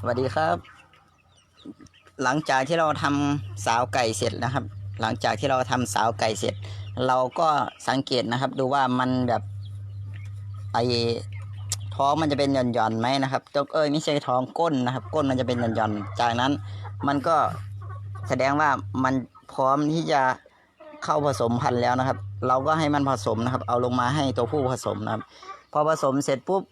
สวัสดีครับ หลังจากที่เราทำสาวไก่เสร็จนะครับ หลังจากที่เราทำสาวไก่เสร็จ เราก็สังเกตนะครับ ดูว่ามันแบบไอท้องมันจะเป็นหย่อนๆไหมนะครับตัวเอ้ยไม่ใช่ท้องก้นนะครับ ก้นมันจะเป็นหย่อนๆจากนั้น มันก็แสดงว่ามันพร้อมที่จะเข้าผสมพันธุ์แล้วนะครับ เราก็ให้มันผสมนะครับ เอาลงมาให้ตัวผู้ผสมนะครับ พอผสมเสร็จปุ๊บ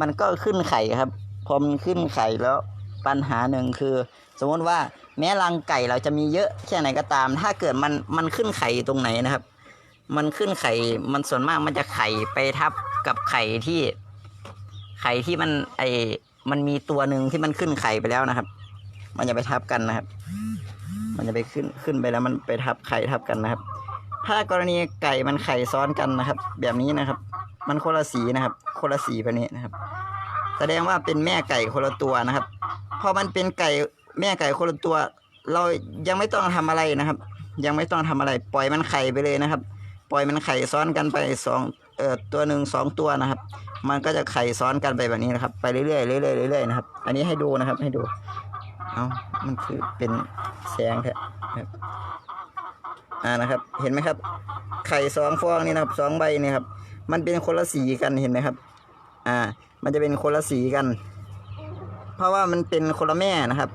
มันก็ขึ้นไข่ครับ อมันขึ้นไข่แล้วปัญหาหนึ่งคือ สมมติว่าแม้รังไก่เราจะมีเยอะแค่ไหนก็ตาม ถ้าเกิดมันมันขึ้นไข่ตรงไหนนะครับ มันขึ้นไข่มันส่วนมากมันจะไข่ไปทับกับไข่ที่ไข่ที่มันไอมันมีตัวหนึ่งที่มันขึ้นไข่ไปแล้วนะครับ มันจะไปทับกันนะครับ มันจะไปขึ้นขึ้นไปแล้วมันไปทับไข่ทับกันนะครับ ถ้ากรณีไก่มันไข่ซ้อนกันนะครับ แบบนี้นะครับ มันคนละสีนะครับ คนละสีแบบนี้นะครับ แสดงว่าเป็นแม่ไก่คนละตัวนะครับ พอมันเป็นไก่แม่ไก่คนละตัว เรายังไม่ต้องทำอะไรนะครับ ยังไม่ต้องทำอะไร ปล่อยมันไข่ไปเลยนะครับ ปล่อยมันไข่ซ้อนกันไปสองเอ่อตัวหนึ่งสองตัวนะครับ มันก็จะไข่ซ้อนกันไปแบบนี้นะครับ ไปเรื่อยๆเรื่อยๆเรื่อยๆนะครับ อันนี้ให้ดูนะครับให้ดู เอามันคือเป็นแสงแท้ครับอ่านะครับ เห็นไหมครับ ไข่สองฟองนี่นะครับสองใบนี่ครับ มันเป็นคนละสีกันเห็นไหมครับ อ่า มันจะเป็นคนละสีกัน เพราะว่ามันเป็นคนละแม่นะครับ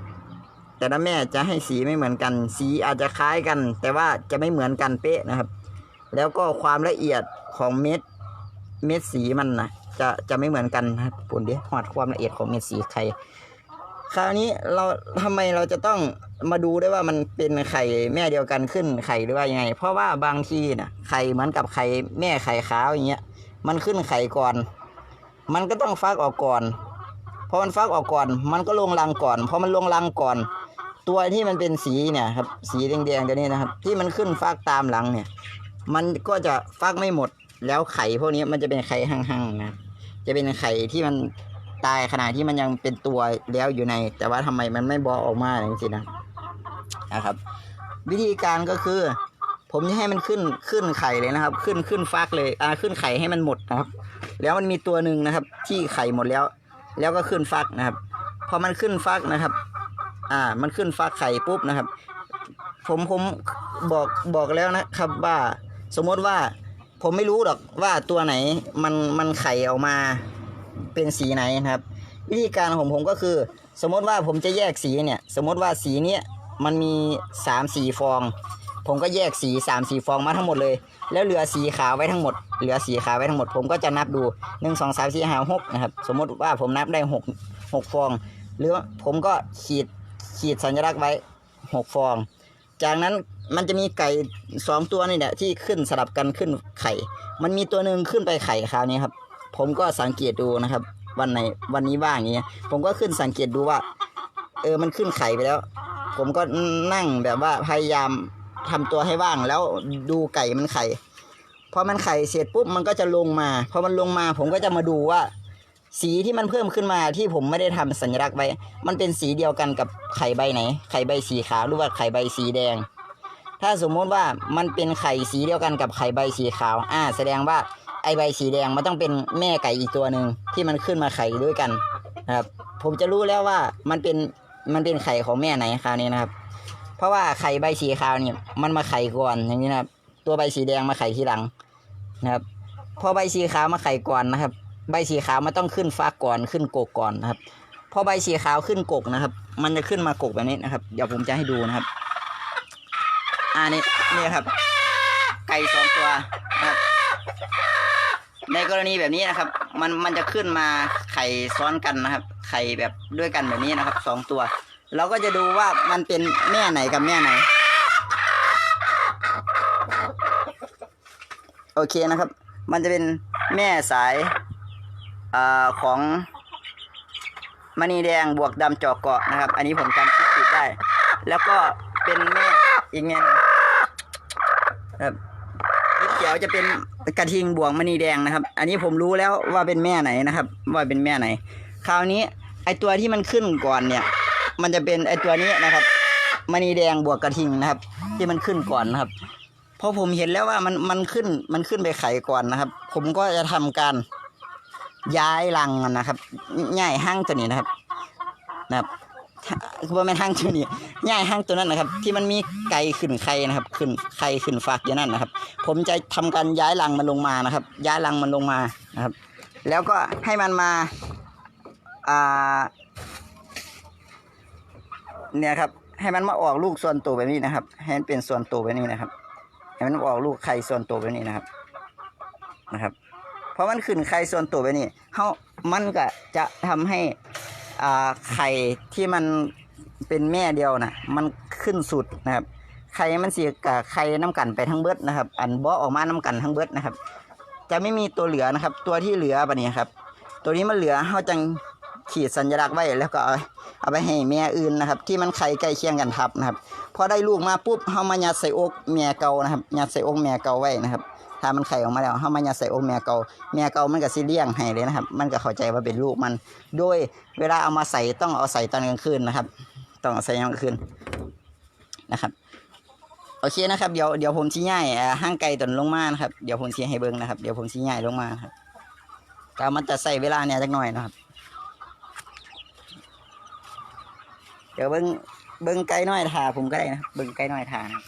แต่ละแม่จะให้สีไม่เหมือนกัน สีอาจจะคล้ายกัน แต่ว่าจะไม่เหมือนกันเป๊ะนะครับ แล้วก็ความละเอียดของเม็ดเม็ดสีมันนะจะจะไม่เหมือนกันนะครับปุ่นดิหอดความละเอียดของเม็ดสีไข่คราวนี้เราทำไมเราจะต้องมาดูได้ว่ามันเป็นไข่แม่เดียวกันขึ้นไข่หรือว่ายังไง เพราะว่าบางทีน่ะไข่เหมือนกับไข่แม่ไข่ขาวอย่างเงี้ยมันขึ้นไข่ก่อน มันก็ต้องฟักออกก่อนพอมันฟักออกก่อน มันก็ลงรังก่อนพอมันลงรังก่อน ตัวที่มันเป็นสีเนี่ยครับสีแดงๆตัวนี้นะครับ ที่มันขึ้นฟักตามหลังเนี่ย มันก็จะฟักไม่หมดแล้วไข่พวกนี้มันจะเป็นไข่ห่างๆนะครับจะเป็นไข่ที่มันตายขณะที่มันยังเป็นตัวแล้วอยู่ใน แต่ว่าทำไมมันไม่บอออกมาอย่างนี้นะนะครับ วิธีการก็คือ ผมจะให้มันขึ้นขึ้นไข่เลยนะครับ ขึ้นขึ้นฟักเลยอ่าขึ้นไข่ให้มันหมดนะครับ แล้วมันมีตัวหนึ่งนะครับ ที่ไข่หมดแล้ว แล้วก็ขึ้นฟักนะครับ พอมันขึ้นฟักนะครับ อ่า มันขึ้นฟักไข่ปุ๊บนะครับ ผมผมบอกบอกแล้วนะครับว่าสมมติว่าผมไม่รู้หรอกว่าตัวไหนมันมันไข่ออกมาเป็นสีไหนนะครับ วิธีการของผมก็คือ สมมติว่าผมจะแยกสีเนี่ย สมมติว่าสีเนี้ยมันมีสามสีฟอง ผมก็แยกสีสามสีฟองมาทั้งหมดเลย แล้วเหลือสีขาวไว้ทั้งหมด เหลือสีขาวไว้ทั้งหมด ผมก็จะนับดูหนึ่งสองสามสี่ห้าหกนะครับ สมมติว่าผมนับได้หกหกฟอง หรือผมก็ขีดขีดสัญลักษณ์ไว้หกฟอง จากนั้นมันจะมีไก่สองตัวนี่แหละที่ขึ้นสลับกันขึ้นไข่ มันมีตัวหนึ่งขึ้นไปไข่คราวนี้ครับ ผมก็สังเกตดูนะครับ วันไหนวันนี้ว่างอย่างเงี้ย ผมก็ขึ้นสังเกตดูว่า เออมันขึ้นไข่ไปแล้ว ผมก็นั่งแบบว่าพยายาม ทำตัวให้ว่างแล้วดูไก่มันไข่พอมันไข่เสร็จปุ๊บมันก็จะลงมาพอมันลงมาผมก็จะมาดูว่า สีที่มันเพิ่มขึ้นมาที่ผมไม่ได้ทำสัญลักษณ์ไว้ มันเป็นสีเดียวกันกับไข่ใบไหน ไข่ใบสีขาวหรือว่าไข่ใบสีแดง ถ้าสมมติว่ามันเป็นไข่สีเดียวกันกับไข่ใบสีขาว อ่า แสดงว่าไอใบสีแดงมันต้องเป็นแม่ไก่อีกตัวหนึ่งที่มันขึ้นมาไข่ด้วยกันนะครับผมจะรู้แล้วว่ามันเป็นมันเป็นไข่ของแม่ไหนคราวนี้นะครับ เพราะว่าไข่ใบสีขาวเนี่ยมันมาไข่ก่อนอย่างนี้นะครับ ตัวใบสีแดงมาไข่ทีหลังนะครับ พอใบสีขาวมาไข่ก่อนนะครับ ใบสีขาวมันต้องขึ้นฟ้าก่อนขึ้นกกก่อนนะครับ พอใบสีขาวขึ้นกกนะครับ มันจะขึ้นมากกแบบนี้นะครับ เดี๋ยวผมจะให้ดูนะครับ อ่านี่นี่ครับ ไก่สองตัวนะครับในกรณีแบบนี้นะครับ มันมันจะขึ้นมาไข่ซ้อนกันนะครับ ไข่แบบด้วยกันแบบนี้นะครับสองตัว เราก็จะดูว่ามันเป็นแม่ไหนกับแม่ไหน โอเคนะครับ มันจะเป็นแม่สายอ่าของมณีแดงบวกดำจอกเกาะนะครับ อันนี้ผมจำชื่อผิดได้ แล้วก็เป็นแม่อีกแม่หนึงครับนี่เขียวจะเป็นกระทิงบวกมณีแดงนะครับ อันนี้ผมรู้แล้วว่าเป็นแม่ไหนนะครับ ว่าเป็นแม่ไหน คราวนี้ไอตัวที่มันขึ้นก่อนเนี่ย มันจะเป็นไอตัวนี้นะครับมณีแดงบวกกระทิงนะครับ ที่มันขึ้นก่อนนะครับเพอผมเห็นแล้วว่ามันมันขึ้นมันขึ้นไปไข่ก่อนนะครับ ผมก็จะทำการย้ายรังนะครับย้ายห้างตัวนี้นะครับนะครับคือว่าแม่ห้างตัวนี้ย่ายห้างตัวนั้นนะครับ ที่มันมีไก่ขึ้นไข่นะครับ ขึ้นไข่ขึ้นฟากอยู่นั่นนะครับ ผมจะทำการย้ายรังมันลงมานะครับ ย้ายรังมันลงมานะครับ แล้วก็ให้มันมาอ่า เนี่ยครับ ให้มันมาออกลูกส่วนตัวแบบนี้นะครับ ให้มันเป็นส่วนตัวแบบนี้นะครับ ให้มันออกลูกไข่ส่วนตัวแบบนี้นะครับ นะครับ เพราะมันขึ้นไข่ส่วนตัวแบบนี้เฮามันก็จะทำให้อ่าไข่ที่มันเป็นแม่เดียวนะมันขึ้นสุดนะครับ ไข่มันเสียกับไข่น้ำกันไปทั้งเบิดนะครับ อันบ่ออกมาน้ำกันทั้งเบิดนะครับ จะไม่มีตัวเหลือนะครับ ตัวที่เหลือปะนี้ครับ ตัวนี้มันเหลือเฮาจัง ขีดสัญลักษณ์ไว้แล้วก็เอาไปให้แม่อื่นนะครับ ที่มันไข่ใกล้เคียงกันทับนะครับพอได้ลูกมาปุ๊บเฮามายัดใส่อกแม่เก่านะครับยัดใส่อกแม่เก่าไว้นะครับ ถ้ามันไข่ออกมาแล้วเฮามายัดใส่อกแม่เก่าแม่เก่ามันก็สิเลี้ยงให้เลยนะครับ มันก็เข้าใจว่าเป็นลูกมัน โดยเวลาเอามาใส่ต้องเอาใส่ตอนกลางคืนนะครับ ต้องเอาใส่ยามกลางคืนนะครับโอเคนะครับเดี๋ยวเดี๋ยวผมชี้ง่ายอ่าห้างไก่ตนลงมานะครับเดี๋ยวผมชี้ให้เบิ้งนะครับเดี๋ยวผมชี้ง่ายลงมาครับแต่มันจะใส่เวลาเนี่ยจักหน่อยนะครับ เดี๋ยวเบิ้งเบิ้งไกลน้อยทาผมก็ได้นะเบิ้งไกลน้อยทานะ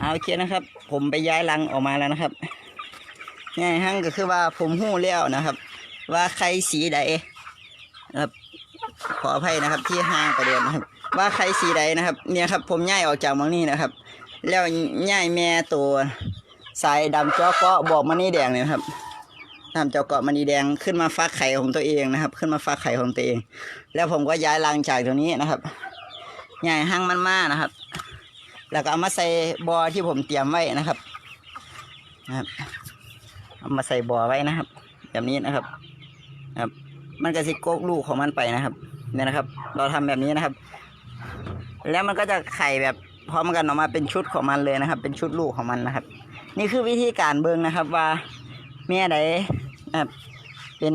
เอาโอเคนะครับ ผมไปย้ายรังออกมาแล้วนะครับง่ายหั่งก็คือว่าผมหู้แล้วนะครับ ว่าใครสีใดนะครับขออภัยนะครับที่ห้างประเด็นนะครับ ว่าใครสีใดนะครับ เนี่ยครับ ผมย้ายออกจากมืองนี้นะครับ แล้วย้ายแม่ตัวสายดำเจาะเกาะบอกมานี่แดงเนี่ยครับดำเจาะเกาะมันนี่แดงขึ้นมาฟักไข่ของตัวเองนะครับ ขึ้นมาฟักไข่ของตัวเอง แล้วผมก็ย้ายรังจากตรงนี้นะครับย้ายห้างมันมากนะครับ แล้วก็เอามาใส่บอที่ผมเตรียมไว้นะครับนะครับ เอามาใส่บอไว้นะครับ แบบนี้นะครับนะครับ มันก็สิโกกลูกของมันไปนะครับเนี่ยนะครับ เราทำแบบนี้นะครับ แล้วมันก็จะไข่แบบพร้อมกันออกมาเป็นชุดของมันเลยนะครับ เป็นชุดลูกของมันนะครับ นี่คือวิธีการเบิ่งนะครับว่าแม่ใดนะครับเป็น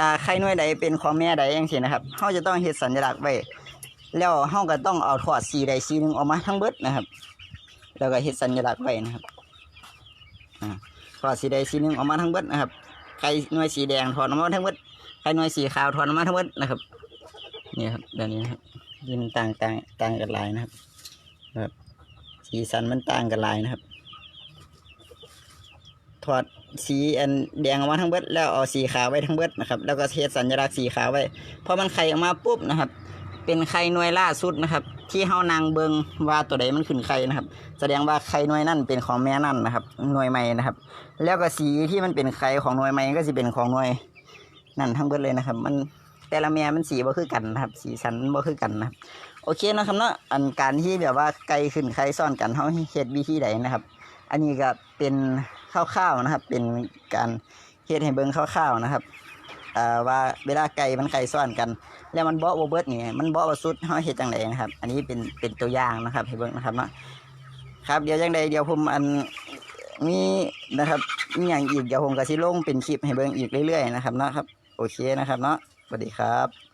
อ่าไข่น่วยใดเป็นของแม่ใดอย่างเช่นนะครับเขาจะต้องเฮ็ดสัญลักษณ์ไว้ แล้วเขาก็ต้องเอาถอดสีใดสีหนึ่งออกมาทั้งเบิดนะครับ แล้วก็เฮ็ดสัญลักษณ์ไว้นะครับถอดสีใดสีหนึ่งออกมาทั้งเบิดนะครับไข่หน่วยสีแดงถอดออกมาทั้งเบิดไข่หน่วยสีขาวถอดออกมาทั้งเบิดนะครับนี่ครับแบบนี้นะครับยินต่างต่างต่างกันหลายนะครับแบบสีสันมันต่างกันหลายนะครับถอดสีอันแดงออกมาทั้งเบิดแล้วเอาสีขาวไว้ทั้งเบิดนะครับ แล้วก็เทสัญลักษณ์สีขาวไว้พอมันไข่ออกมาปุ๊บนะครับ เป็นไข่หน่วยล่าสุดนะครับ ที่เฮานางเบิงว่าตัวใดมันขึ้นไข่นะครับ แสดงว่าไข่หน่วยนั่นเป็นของแม่นั่นนะครับ หน่วยใหม่นะครับ แล้วก็สีที่มันเป็นไข่ของหน่วยใหม่ก็สิเป็นของหน่วยนั่นทั้งเบิดเลยนะครับ มันแต่ละแม่มันสีบ่คือกันนะครับ สีสันบ่คือกันนะครับ โอเคนะครับเนาะอันการที่แบบว่าไก่ขึ้นไข่ซ่อนกันเฮาเฮ็ดวิธีใดนะครับ อันนี้ก็เป็นคร่าวๆนะครับ เป็นการเฮ็ดให้เบิงคร่าวๆนะครับ อ่าว่าเวลาไก่มันไก่ซ่อนกัน แล้วมันเบาะบ่เบิดนี่มันเบาะบ่สุดเฮาเฮ็ดจังไดนะครับ อันนี้เป็นเป็นตัวอย่างนะครับให้เบิ่งนะครับเนาะครับเดี๋ยวจังใดเดี๋ยวผมอันมีนะครับมีอย่างอีกเดี๋ยวผมก็สิลงเป็นคลิปให้เบิ่งอีกเรื่อยๆนะครับเนาะครับโอเคนะครับเนาะสวัสดีครับ